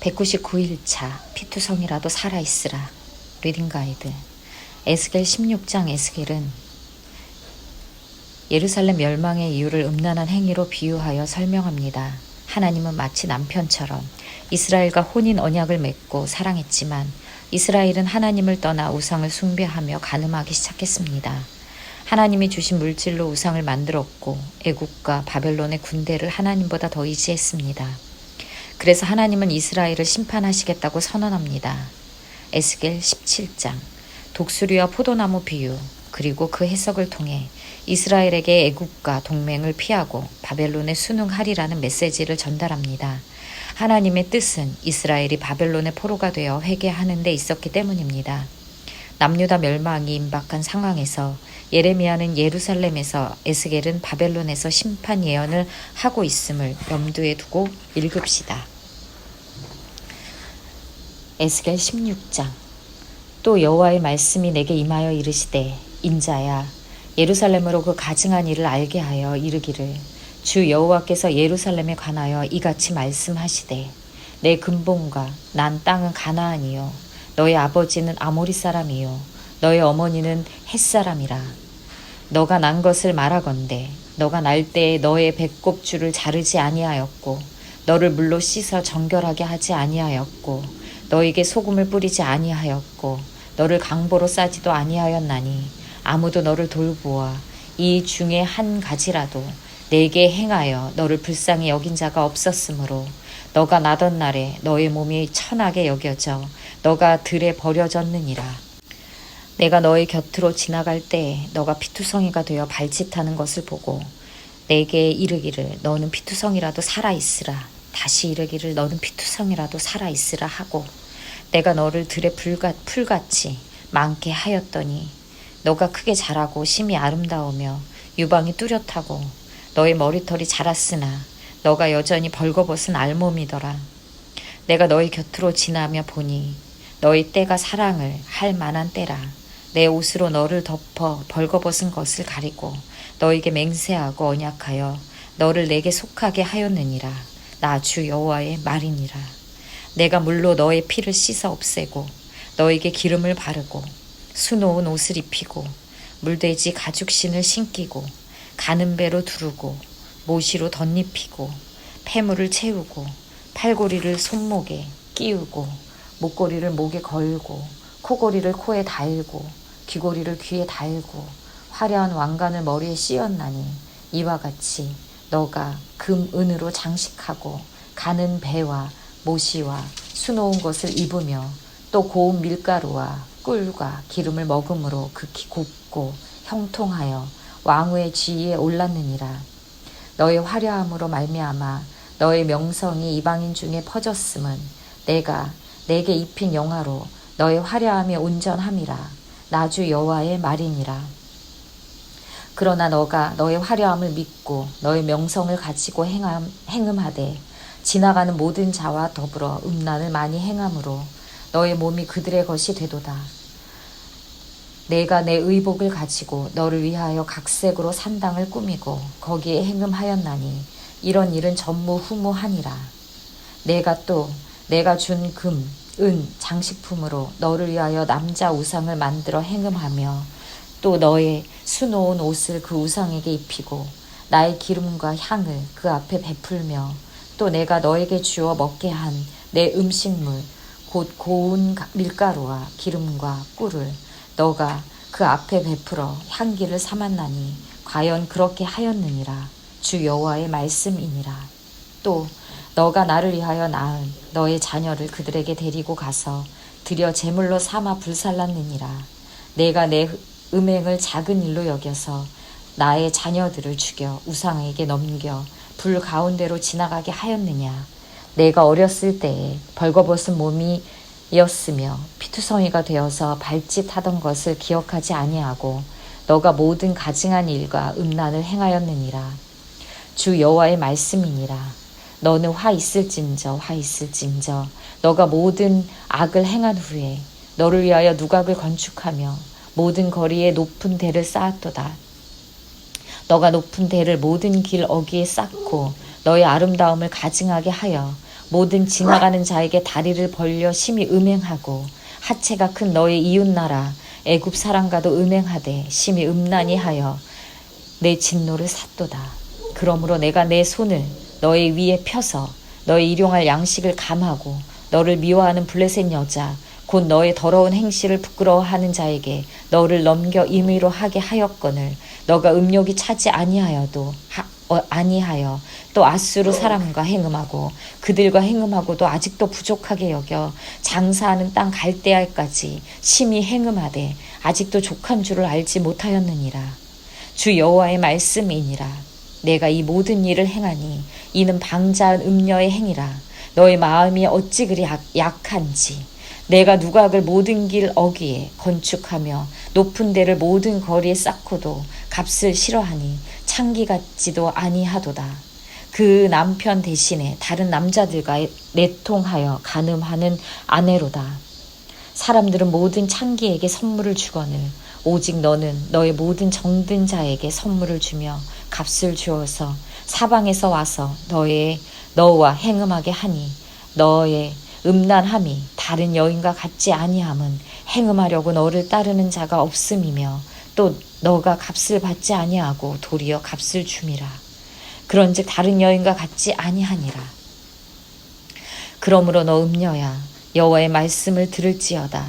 199일차 피투성이라도 살아있으라 리딩 가이드 에스겔 16장 에스겔은 예루살렘 멸망의 이유를 음란한 행위로 비유하여 설명합니다. 하나님은 마치 남편처럼 이스라엘과 혼인 언약을 맺고 사랑했지만 이스라엘은 하나님을 떠나 우상을 숭배하며 간음하기 시작했습니다. 하나님이 주신 물질로 우상을 만들었고 애국과 바벨론의 군대를 하나님보다 더 의지했습니다. 그래서 하나님은 이스라엘을 심판하시겠다고 선언합니다. 에스겔 17장 독수리와 포도나무 비유 그리고 그 해석을 통해 이스라엘에게 애국과 동맹을 피하고 바벨론에 순응하리라는 메시지를 전달합니다. 하나님의 뜻은 이스라엘이 바벨론의 포로가 되어 회개하는 데 있었기 때문입니다. 남유다 멸망이 임박한 상황에서 예레미야는 예루살렘에서 에스겔은 바벨론에서 심판 예언을 하고 있음을 염두에 두고 읽읍시다. 에스겔 16장 또 여호와의 말씀이 내게 임하여 이르시되 인자야 예루살렘으로 그 가증한 일을 알게 하여 이르기를 주 여호와께서 예루살렘에 관하여 이같이 말씀하시되 내 근본과 난 땅은 가나안이요 너의 아버지는 아모리 사람이요 너의 어머니는 햇 사람이라 너가 난 것을 말하건대 너가 날 때에 너의 배꼽줄을 자르지 아니하였고 너를 물로 씻어 정결하게 하지 아니하였고 너에게 소금을 뿌리지 아니하였고 너를 강보로 싸지도 아니하였나니 아무도 너를 돌보아 이 중에 한 가지라도 내게 행하여 너를 불쌍히 여긴 자가 없었으므로 너가 나던 날에 너의 몸이 천하게 여겨져 너가 들에 버려졌느니라. 내가 너의 곁으로 지나갈 때 너가 피투성이가 되어 발짓하는 것을 보고 내게 이르기를 너는 피투성이라도 살아 있으라. 다시 이르기를 너는 피투성이라도 살아 있으라 하고 내가 너를 들에 풀같, 풀같이 많게 하였더니 너가 크게 자라고 심히 아름다우며 유방이 뚜렷하고 너의 머리털이 자랐으나 너가 여전히 벌거벗은 알몸이더라. 내가 너희 곁으로 지나며 보니 너희 때가 사랑을 할 만한 때라. 내 옷으로 너를 덮어 벌거벗은 것을 가리고 너에게 맹세하고 언약하여 너를 내게 속하게 하였느니라. 나 주 여호와의 말이니라. 내가 물로 너의 피를 씻어 없애고 너에게 기름을 바르고 수놓은 옷을 입히고 물돼지 가죽신을 신기고 가는 배로 두르고 모시로 덧입히고 폐물을 채우고 팔고리를 손목에 끼우고 목걸이를 목에 걸고 코고리를 코에 달고 귀고리를 귀에 달고 화려한 왕관을 머리에 씌었나니 이와 같이 너가 금 은으로 장식하고 가는 배와 모시와 수놓은 것을 입으며 또 고운 밀가루와 꿀과 기름을 먹음으로 극히 곱고 형통하여 왕후의 지위에 올랐느니라. 너의 화려함으로 말미암아 너의 명성이 이방인 중에 퍼졌음은 내가 내게 입힌 영화로 너의 화려함이 온전함이라. 나주 여호와의 말이니라. 그러나 너가 너의 화려함을 믿고 너의 명성을 가지고 행함, 행음하되 지나가는 모든 자와 더불어 음란을 많이 행함으로 너의 몸이 그들의 것이 되도다. 내가 내 의복을 가지고 너를 위하여 각색으로 산당을 꾸미고 거기에 행음하였나니 이런 일은 전무후무하니라. 내가 또 내가 준 금, 은, 장식품으로 너를 위하여 남자 우상을 만들어 행음하며 또 너의 수놓은 옷을 그 우상에게 입히고 나의 기름과 향을 그 앞에 베풀며 또 내가 너에게 주어 먹게 한 내 음식물 곧 고운 밀가루와 기름과 꿀을 너가 그 앞에 베풀어 향기를 삼았나니 과연 그렇게 하였느니라. 주 여호와의 말씀이니라. 또 너가 나를 위하여 낳은 너의 자녀를 그들에게 데리고 가서 들여 제물로 삼아 불살랐느니라. 내가 내 음행을 작은 일로 여겨서 나의 자녀들을 죽여 우상에게 넘겨 불 가운데로 지나가게 하였느냐. 내가 어렸을 때에 벌거벗은 몸이 이었으며 피투성이가 되어서 발짓하던 것을 기억하지 아니하고 너가 모든 가증한 일과 음란을 행하였느니라. 주 여호와의 말씀이니라 너는 화 있을진저 화 있을진저 너가 모든 악을 행한 후에 너를 위하여 누각을 건축하며 모든 거리에 높은 대를 쌓았도다 너가 높은 대를 모든 길 어귀에 쌓고 너의 아름다움을 가증하게 하여 모든 지나가는 자에게 다리를 벌려 심히 음행하고 하체가 큰 너의 이웃 나라 애굽 사람과도 음행하되 심히 음란히 하여 내 진노를 샀도다. 그러므로 내가 내 손을 너의 위에 펴서 너의 일용할 양식을 감하고 너를 미워하는 블레셋 여자 곧 너의 더러운 행실을 부끄러워하는 자에게 너를 넘겨 임의로 하게 하였거늘 너가 음욕이 차지 아니하여도 하, 어, 아니하여 또 아수르 사람과 행음하고 그들과 행음하고도 아직도 부족하게 여겨 장사하는 땅 갈대알까지 심히 행음하되 아직도 족한 줄을 알지 못하였느니라. 주 여호와의 말씀이니라 내가 이 모든 일을 행하니 이는 방자한 음녀의 행위라 너의 마음이 어찌 그리 약, 약한지 내가 누각을 모든 길 어귀에 건축하며 높은 데를 모든 거리에 쌓고도 값을 싫어하니 창기 같지도 아니하도다. 그 남편 대신에 다른 남자들과 내통하여 가늠하는 아내로다. 사람들은 모든 창기에게 선물을 주거늘 오직 너는 너의 모든 정든 자에게 선물을 주며 값을 주어서 사방에서 와서 너의 너와 행음하게 하니 너의 음란함이 다른 여인과 같지 아니함은 행음하려고 너를 따르는 자가 없음이며 또 너가 값을 받지 아니하고 도리어 값을 줌이라. 그런즉 다른 여인과 같지 아니하니라. 그러므로 너 음녀야 여호와의 말씀을 들을지어다.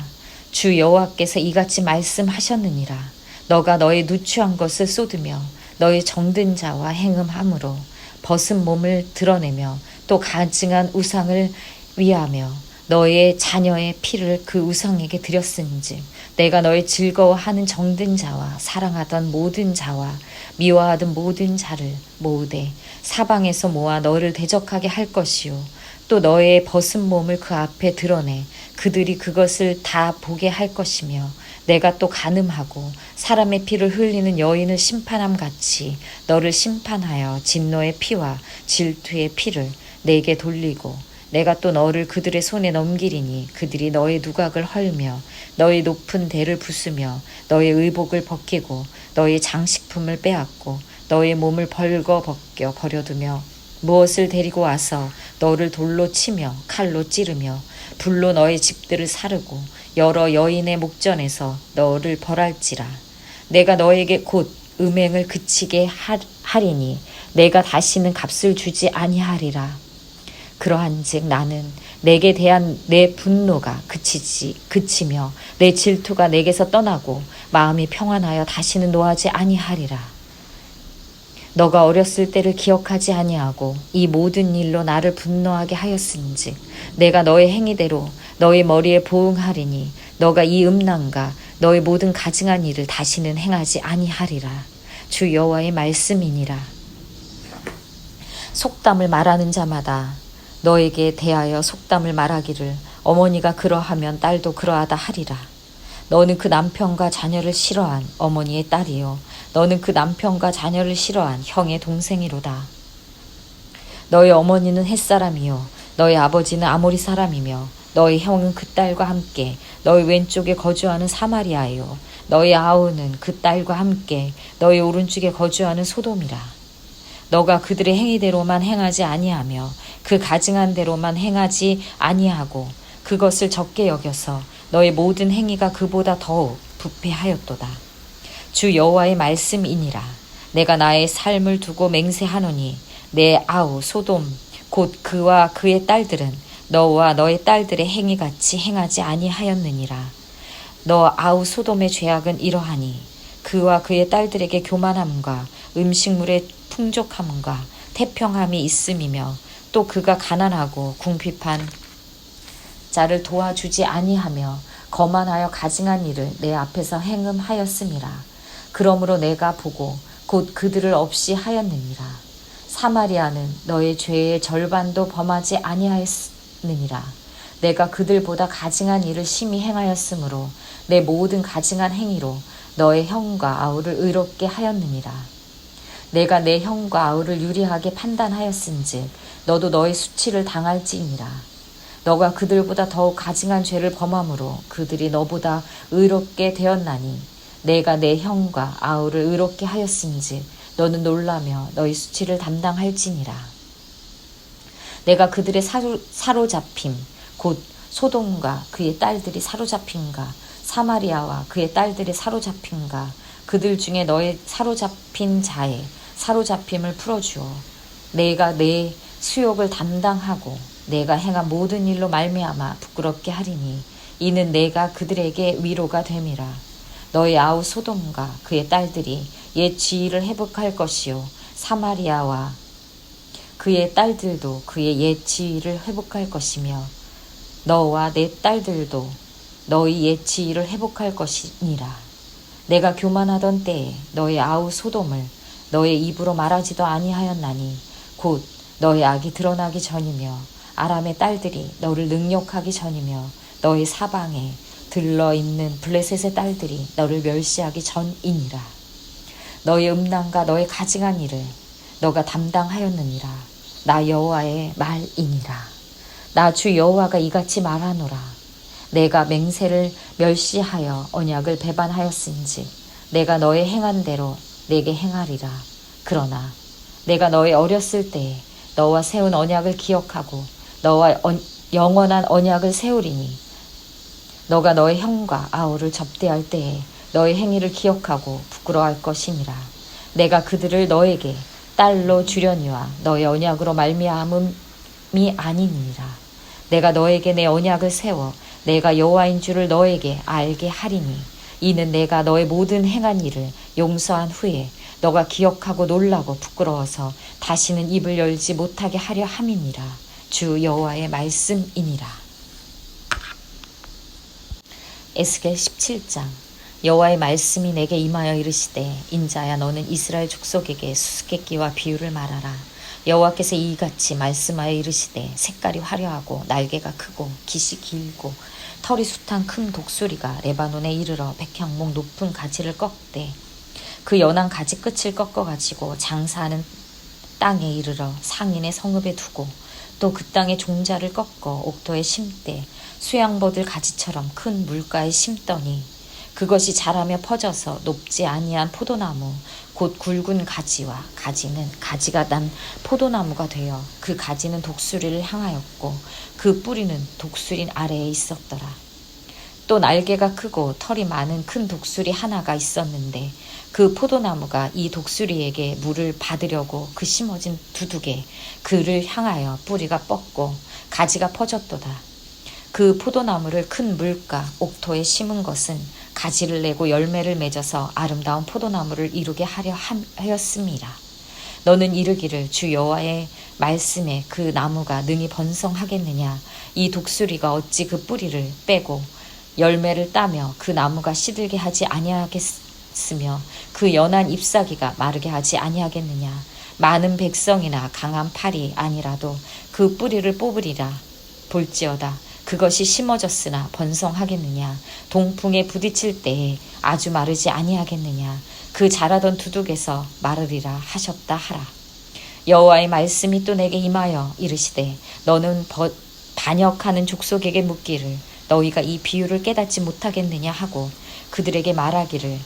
주 여호와께서 이같이 말씀하셨느니라. 너가 너의 누추한 것을 쏟으며 너의 정든 자와 행음함으로 벗은 몸을 드러내며 또 가증한 우상을 위하며 너의 자녀의 피를 그 우상에게 드렸은즉 내가 너의 즐거워하는 정든 자와 사랑하던 모든 자와 미워하던 모든 자를 모으되 사방에서 모아 너를 대적하게 할 것이요. 또 너의 벗은 몸을 그 앞에 드러내 그들이 그것을 다 보게 할 것이며 내가 또 가늠하고 사람의 피를 흘리는 여인을 심판함 같이 너를 심판하여 진노의 피와 질투의 피를 내게 돌리고 내가 또 너를 그들의 손에 넘기리니 그들이 너의 누각을 헐며 너의 높은 대를 부수며 너의 의복을 벗기고 너의 장식품을 빼앗고 너의 몸을 벌거 벗겨 버려두며 무엇을 데리고 와서 너를 돌로 치며 칼로 찌르며 불로 너의 집들을 사르고 여러 여인의 목전에서 너를 벌할지라 내가 너에게 곧 음행을 그치게 하리니 내가 다시는 값을 주지 아니하리라 그러한즉 나는 내게 대한 내 분노가 그치지 그치며 내 질투가 내게서 떠나고 마음이 평안하여 다시는 노하지 아니하리라. 너가 어렸을 때를 기억하지 아니하고 이 모든 일로 나를 분노하게 하였은즉 내가 너의 행위대로 너의 머리에 보응하리니 너가 이 음란과 너의 모든 가증한 일을 다시는 행하지 아니하리라. 주 여호와의 말씀이니라. 속담을 말하는 자마다 너에게 대하여 속담을 말하기를 어머니가 그러하면 딸도 그러하다 하리라. 너는 그 남편과 자녀를 싫어한 어머니의 딸이요. 너는 그 남편과 자녀를 싫어한 형의 동생이로다. 너의 어머니는 햇사람이요. 너의 아버지는 아모리 사람이며 너의 형은 그 딸과 함께 너의 왼쪽에 거주하는 사마리아요. 너의 아우는 그 딸과 함께 너의 오른쪽에 거주하는 소돔이라. 너가 그들의 행위대로만 행하지 아니하며 그 가증한 대로만 행하지 아니하고 그것을 적게 여겨서 너의 모든 행위가 그보다 더욱 부패하였도다. 주 여호와의 말씀이니라. 내가 나의 삶을 두고 맹세하노니 내 아우 소돔 곧 그와 그의 딸들은 너와 너의 딸들의 행위 같이 행하지 아니하였느니라. 너 아우 소돔의 죄악은 이러하니 그와 그의 딸들에게 교만함과 음식물의 풍족함과 태평함이 있음이며 또 그가 가난하고 궁핍한 자를 도와주지 아니하며 거만하여 가증한 일을 내 앞에서 행음하였음이라. 그러므로 내가 보고 곧 그들을 없이 하였느니라. 사마리아는 너의 죄의 절반도 범하지 아니하였느니라. 내가 그들보다 가증한 일을 심히 행하였으므로 내 모든 가증한 행위로 너의 형과 아우를 의롭게 하였느니라. 내가 내 형과 아우를 유리하게 판단하였은즉 너도 너의 수치를 당할지니라. 너가 그들보다 더욱 가증한 죄를 범함으로 그들이 너보다 의롭게 되었나니 내가 내 형과 아우를 의롭게 하였은즉 너는 놀라며 너의 수치를 담당할지니라. 내가 그들의 사로, 사로잡힘 곧 소돔과 그의 딸들이 사로잡힌가 사마리아와 그의 딸들의 사로잡힌가 그들 중에 너의 사로잡힌 자의 사로잡힘을 풀어주어 내가 내 수욕을 담당하고 내가 행한 모든 일로 말미암아 부끄럽게 하리니 이는 내가 그들에게 위로가 됨이라. 너의 아우 소돔과 그의 딸들이 옛 지위를 회복할 것이요. 사마리아와 그의 딸들도 그의 옛 지위를 회복할 것이며 너와 내 딸들도 너희 옛 지위를 회복할 것이니라. 내가 교만하던 때에 너의 아우 소돔을 너의 입으로 말하지도 아니하였나니 곧 너의 악이 드러나기 전이며 아람의 딸들이 너를 능욕하기 전이며 너의 사방에 들러 있는 블레셋의 딸들이 너를 멸시하기 전이니라. 너의 음란과 너의 가증한 일을 너가 담당하였느니라. 나 여호와의 말이니라. 나 주 여호와가 이같이 말하노라. 내가 맹세를 멸시하여 언약을 배반하였은지 내가 너의 행한 대로 내게 행하리라. 그러나 내가 너의 어렸을 때에 너와 세운 언약을 기억하고 너와 언- 영원한 언약을 세우리니 너가 너의 형과 아우를 접대할 때에 너의 행위를 기억하고 부끄러워할 것이니라. 내가 그들을 너에게 딸로 주려니와 너의 언약으로 말미암음이 아니니라. 내가 너에게 내 언약을 세워 내가 여호와인 줄을 너에게 알게 하리니 이는 내가 너의 모든 행한 일을 용서한 후에 너가 기억하고 놀라고 부끄러워서 다시는 입을 열지 못하게 하려 함이니라. 주 여호와의 말씀이니라. 에스겔 17장 여호와의 말씀이 내게 임하여 이르시되 인자야 너는 이스라엘 족속에게 수수께끼와 비유를 말하라 여호와께서 이같이 말씀하여 이르시되 색깔이 화려하고 날개가 크고 깃이 길고 털이 숱한 큰 독수리가 레바논에 이르러 백향목 높은 가지를 꺾되 그 연한 가지 끝을 꺾어 가지고 장사하는 땅에 이르러 상인의 성읍에 두고 또 그 땅의 종자를 꺾어 옥토에 심되 수양버들 가지처럼 큰 물가에 심더니 그것이 자라며 퍼져서 높지 아니한 포도나무 곧 굵은 가지와 가지는 가지가 난 포도나무가 되어 그 가지는 독수리를 향하였고 그 뿌리는 독수리 아래에 있었더라. 또 날개가 크고 털이 많은 큰 독수리 하나가 있었는데 그 포도나무가 이 독수리에게 물을 받으려고 그 심어진 두둑에 그를 향하여 뿌리가 뻗고 가지가 퍼졌도다. 그 포도나무를 큰 물가 옥토에 심은 것은 가지를 내고 열매를 맺어서 아름다운 포도나무를 이루게 하려 함- 하였습니다. 너는 이르기를 주 여호와의 말씀에 그 나무가 능히 번성하겠느냐 이 독수리가 어찌 그 뿌리를 빼고 열매를 따며 그 나무가 시들게 하지 아니하겠으며 그 연한 잎사귀가 마르게 하지 아니하겠느냐? 많은 백성이나 강한 팔이 아니라도 그 뿌리를 뽑으리라. 볼지어다. 그것이 심어졌으나 번성하겠느냐? 동풍에 부딪힐 때에 아주 마르지 아니하겠느냐? 그 자라던 두둑에서 마르리라 하셨다 하라. 여호와의 말씀이 또 내게 임하여 이르시되 너는 버- 반역하는 족속에게 묻기를 너희가 이 비유를 깨닫지 못하겠느냐 하고 그들에게 말하기를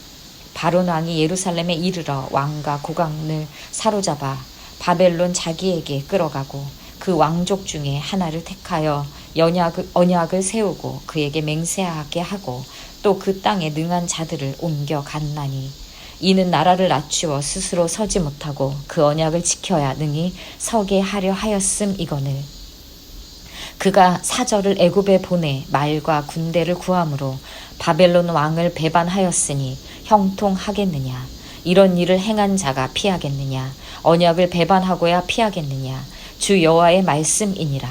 바론 왕이 예루살렘에 이르러 왕과 국왕을 사로잡아 바벨론 자기에게 끌어가고 그 왕족 중에 하나를 택하여 연약을, 언약을 세우고 그에게 맹세하게 하고 또 그 땅에 능한 자들을 옮겨 갔나니 이는 나라를 낮추어 스스로 서지 못하고 그 언약을 지켜야 능히 서게 하려 하였음 이거늘 그가 사절을 애굽에 보내 말과 군대를 구함으로 바벨론 왕을 배반하였으니 형통하겠느냐? 이런 일을 행한 자가 피하겠느냐? 언약을 배반하고야 피하겠느냐? 주 여호와의 말씀이니라.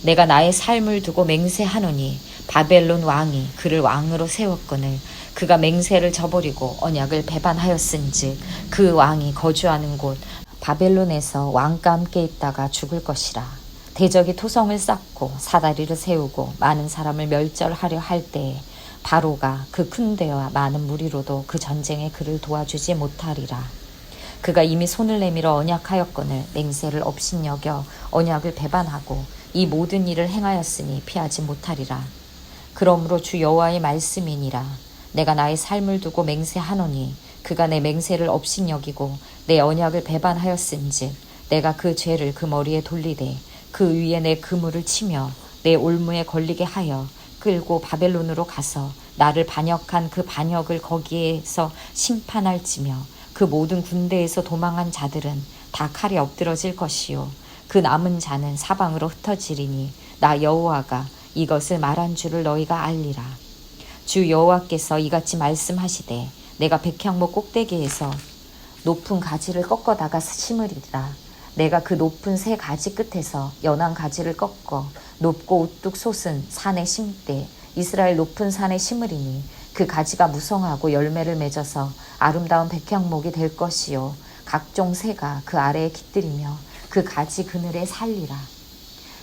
내가 나의 삶을 두고 맹세하노니 바벨론 왕이 그를 왕으로 세웠거늘 그가 맹세를 저버리고 언약을 배반하였은즉 그 왕이 거주하는 곳 바벨론에서 왕과 함께 있다가 죽을 것이라 대적이 토성을 쌓고 사다리를 세우고 많은 사람을 멸절하려 할 때에 바로가 그 큰 대와 많은 무리로도 그 전쟁에 그를 도와주지 못하리라. 그가 이미 손을 내밀어 언약하였거늘 맹세를 업신여겨 언약을 배반하고 이 모든 일을 행하였으니 피하지 못하리라. 그러므로 주 여호와의 말씀이니라. 내가 나의 삶을 두고 맹세하노니 그가 내 맹세를 업신여기고 내 언약을 배반하였은즉 내가 그 죄를 그 머리에 돌리되 그 위에 내 그물을 치며 내 올무에 걸리게 하여 끌고 바벨론으로 가서 나를 반역한 그 반역을 거기에서 심판할지며 그 모든 군대에서 도망한 자들은 다 칼에 엎드러질 것이요 그 남은 자는 사방으로 흩어지리니 나 여호와가 이것을 말한 줄을 너희가 알리라 주 여호와께서 이같이 말씀하시되 내가 백향목 꼭대기에서 높은 가지를 꺾어다가 심으리라. 내가 그 높은 새 가지 끝에서 연한 가지를 꺾어 높고 우뚝 솟은 산에 심되 이스라엘 높은 산에 심으리니 그 가지가 무성하고 열매를 맺어서 아름다운 백향목이 될 것이요 각종 새가 그 아래에 깃들이며 그 가지 그늘에 살리라.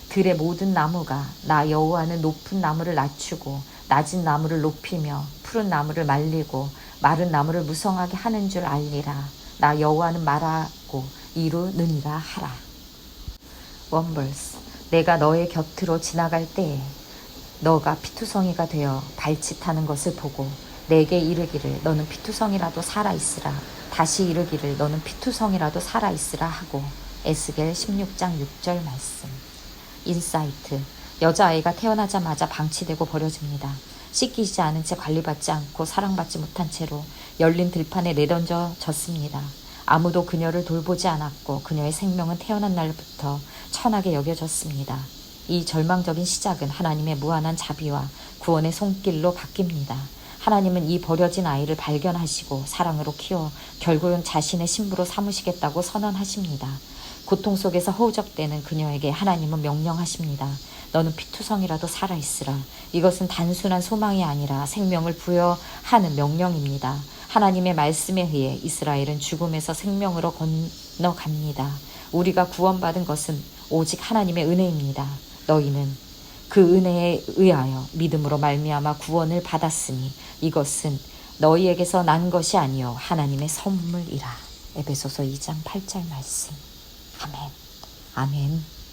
들의 모든 나무가 나 여호와는 높은 나무를 낮추고 낮은 나무를 높이며 푸른 나무를 말리고 마른 나무를 무성하게 하는 줄 알리라. 나 여호와는 말하고 이루느니라 하라. 원벌스 내가 너의 곁으로 지나갈 때에 너가 피투성이가 되어 발짓하는 것을 보고 내게 이르기를 너는 피투성이라도 살아 있으라 다시 이르기를 너는 피투성이라도 살아 있으라 하고 에스겔 16장 6절 말씀 인사이트 여자아이가 태어나자마자 방치되고 버려집니다. 씻기지 않은 채 관리받지 않고 사랑받지 못한 채로 열린 들판에 내던져졌습니다. 아무도 그녀를 돌보지 않았고 그녀의 생명은 태어난 날부터 천하게 여겨졌습니다. 이 절망적인 시작은 하나님의 무한한 자비와 구원의 손길로 바뀝니다. 하나님은 이 버려진 아이를 발견하시고 사랑으로 키워 결국은 자신의 신부로 삼으시겠다고 선언하십니다. 고통 속에서 허우적대는 그녀에게 하나님은 명령하십니다. 너는 피투성이라도 살아있으라. 이것은 단순한 소망이 아니라 생명을 부여하는 명령입니다. 하나님의 말씀에 의해 이스라엘은 죽음에서 생명으로 건너갑니다. 우리가 구원받은 것은 오직 하나님의 은혜입니다. 너희는 그 은혜에 의하여 믿음으로 말미암아 구원을 받았으니 이것은 너희에게서 난 것이 아니요 하나님의 선물이라. 에베소서 2장 8절 말씀. 아멘. 아멘.